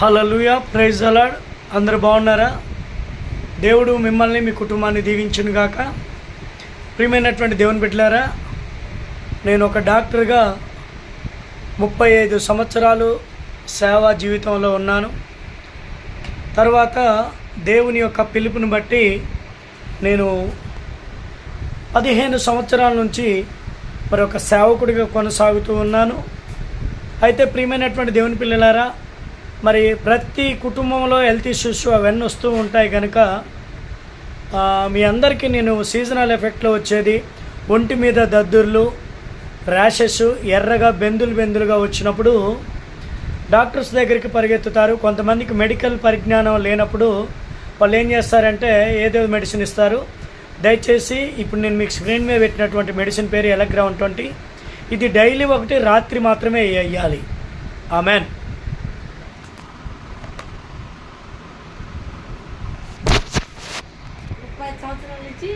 హలలుయ praise అలాడ్ అందరు బాగున్నారా? దేవుడు మిమ్మల్ని మీ కుటుంబాన్ని దీవించును గాక. ప్రియమైనటువంటి దేవుని బిడ్డలారా నేను ఒక డాక్టర్గా ముప్పై ఐదు సంవత్సరాలు సేవా జీవితంలో ఉన్నాను. తర్వాత దేవుని యొక్క పిలుపుని బట్టి నేను పదిహేను సంవత్సరాల నుంచి మరొక సేవకుడిగా కొనసాగుతూ ఉన్నాను. అయితే ప్రియమైనటువంటి దేవుని పిల్లలారా మరి ప్రతి కుటుంబంలో హెల్త్ ఇష్యూస్ అవన్నీ వస్తూ ఉంటాయి కనుక మీ అందరికీ నేను సీజనల్ ఎఫెక్ట్లో వచ్చేది ఒంటి మీద దద్దుర్లు ర్యాషెస్ ఎర్రగా బెందులు బెందులుగా వచ్చినప్పుడు డాక్టర్స్ దగ్గరికి పరిగెత్తుతారు. కొంతమందికి మెడికల్ పరిజ్ఞానం లేనప్పుడు వాళ్ళు ఏం చేస్తారంటే ఏదో మెడిసిన్ ఇస్తారు. దయచేసి ఇప్పుడు నేను మీకు స్క్రీన్ మీద పెట్టినటువంటి మెడిసిన్ పేరు ఎలగ్రామ్ ట్వంటీ ఇది డైలీ ఒకటి రాత్రి మాత్రమే వేయాలి ఆమెన్ ముప్పై సంవత్సరాల నుంచి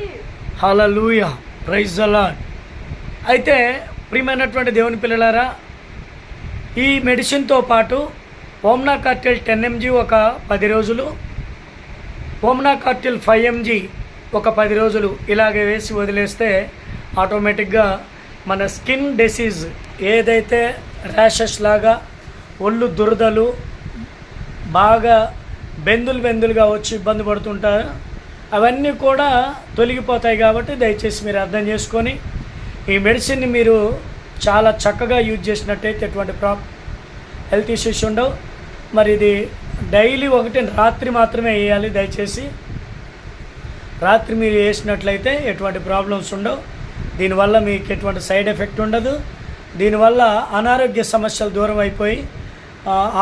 హలలుయ ప్రైజ్ అలాడ్ అయితే ప్రియమైనటువంటి దేవుని పిల్లలారా ఈ మెడిసిన్తో పాటు ఓమ్నా కార్టిల్ టెన్ ఎంజీ ఒక పది రోజులు ఓమ్నా కార్టిల్ ఫైవ్ ఎంజీ ఒక పది రోజులు ఇలాగే వేసి వదిలేస్తే ఆటోమేటిక్గా మన స్కిన్ డిసీజ్ ఏదైతే ర్యాషెస్ లాగా ఒళ్ళు దురదలు బాగా బెందులు బెందులుగా వచ్చి ఇబ్బంది పడుతుంటారు అవన్నీ కూడా తొలగిపోతాయి కాబట్టి దయచేసి మీరు అర్థం చేసుకొని ఈ మెడిసిన్ని మీరు చాలా చక్కగా యూజ్ చేసినట్టయితే ఎటువంటి ప్రా హెల్త్ ఇష్యూస్ ఉండవు. మరి ఇది డైలీ ఒకటి రాత్రి మాత్రమే వేయాలి దయచేసి. రాత్రి మీరు వేసినట్లయితే ఎటువంటి ప్రాబ్లమ్స్ ఉండవు. దీనివల్ల మీకు ఎటువంటి సైడ్ ఎఫెక్ట్ ఉండదు. దీనివల్ల అనారోగ్య సమస్యలు దూరం అయిపోయి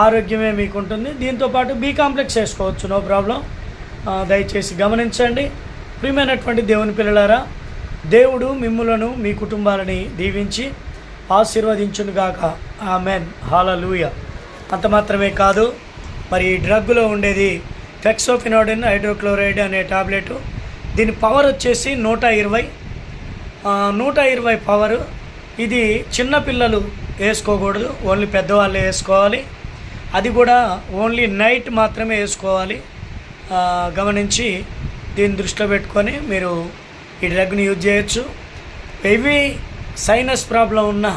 ఆరోగ్యమే మీకు ఉంటుంది. దీంతోపాటు బీ కాంప్లెక్స్ వేసుకోవచ్చు నో ప్రాబ్లం. దయచేసి గమనించండి. ప్రియమైనటువంటి దేవుని పిల్లలారా దేవుడు మిమ్ములను మీ కుటుంబాలని దీవించి ఆశీర్వదించునుగాక ఆమెన్. హాలూయ అంత మాత్రమే కాదు మరి ఈ డ్రగ్లో ఉండేది ఫెక్సోఫినోడిన్ హైడ్రోక్లోరైడ్ అనే టాబ్లెట్. దీని పవర్ వచ్చేసి నూట ఇరవై. నూట ఇరవై పవర్. ఇది చిన్నపిల్లలు వేసుకోకూడదు ఓన్లీ పెద్దవాళ్ళే వేసుకోవాలి. అది కూడా ఓన్లీ నైట్ మాత్రమే వేసుకోవాలి. గమనించి దీన్ని దృష్టిలో పెట్టుకొని మీరు ఈ డ్రగ్ని యూజ్ చేయొచ్చు. హెవీ సైనస్ ప్రాబ్లం ఉన్న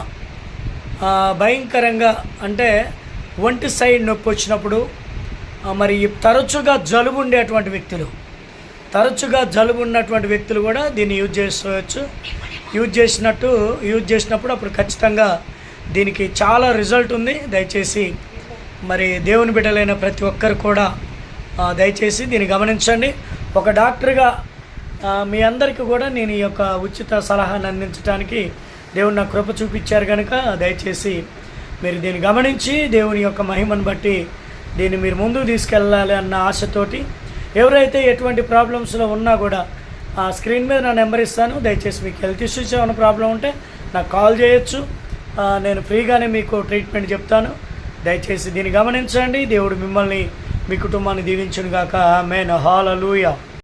భయంకరంగా అంటే ఒంటి సైడ్ నొప్పి వచ్చినప్పుడు మరి తరచుగా జలుబు ఉండేటువంటి వ్యక్తులు తరచుగా జలుబు ఉన్నటువంటి వ్యక్తులు కూడా దీన్ని యూజ్ చేసుకోవచ్చు. యూజ్ చేసినట్టు యూజ్ చేసినప్పుడు అప్పుడు ఖచ్చితంగా దీనికి చాలా రిజల్ట్ ఉంది. దయచేసి మరి దేవుని బిడ్డలైన ప్రతి ఒక్కరు కూడా దయచేసి దీన్ని గమనించండి. ఒక డాక్టర్గా మీ అందరికీ కూడా నేను ఈ యొక్క ఉచిత సలహాను అందించడానికి దేవుడు నా కృప చూపించారు కనుక దయచేసి మీరు దీన్ని గమనించి దేవుని యొక్క మహిమను బట్టి దీన్ని మీరు ముందుకు తీసుకెళ్ళాలి అన్న ఆశతోటి ఎవరైతే ఎటువంటి ప్రాబ్లమ్స్లో ఉన్నా కూడా ఆ స్క్రీన్ మీద నా నెంబర్ ఇస్తాను. దయచేసి మీకు హెల్త్ ఇష్యూస్ ఏమైనా ప్రాబ్లం ఉంటే నాకు కాల్ చేయొచ్చు. నేను ఫ్రీగానే మీకు ట్రీట్మెంట్ చెప్తాను. దయచేసి దీన్ని గమనించండి. దేవుడు మిమ్మల్ని మీ కుటుంబాన్ని దీవించును గాక ఆమెన్. హాలూయా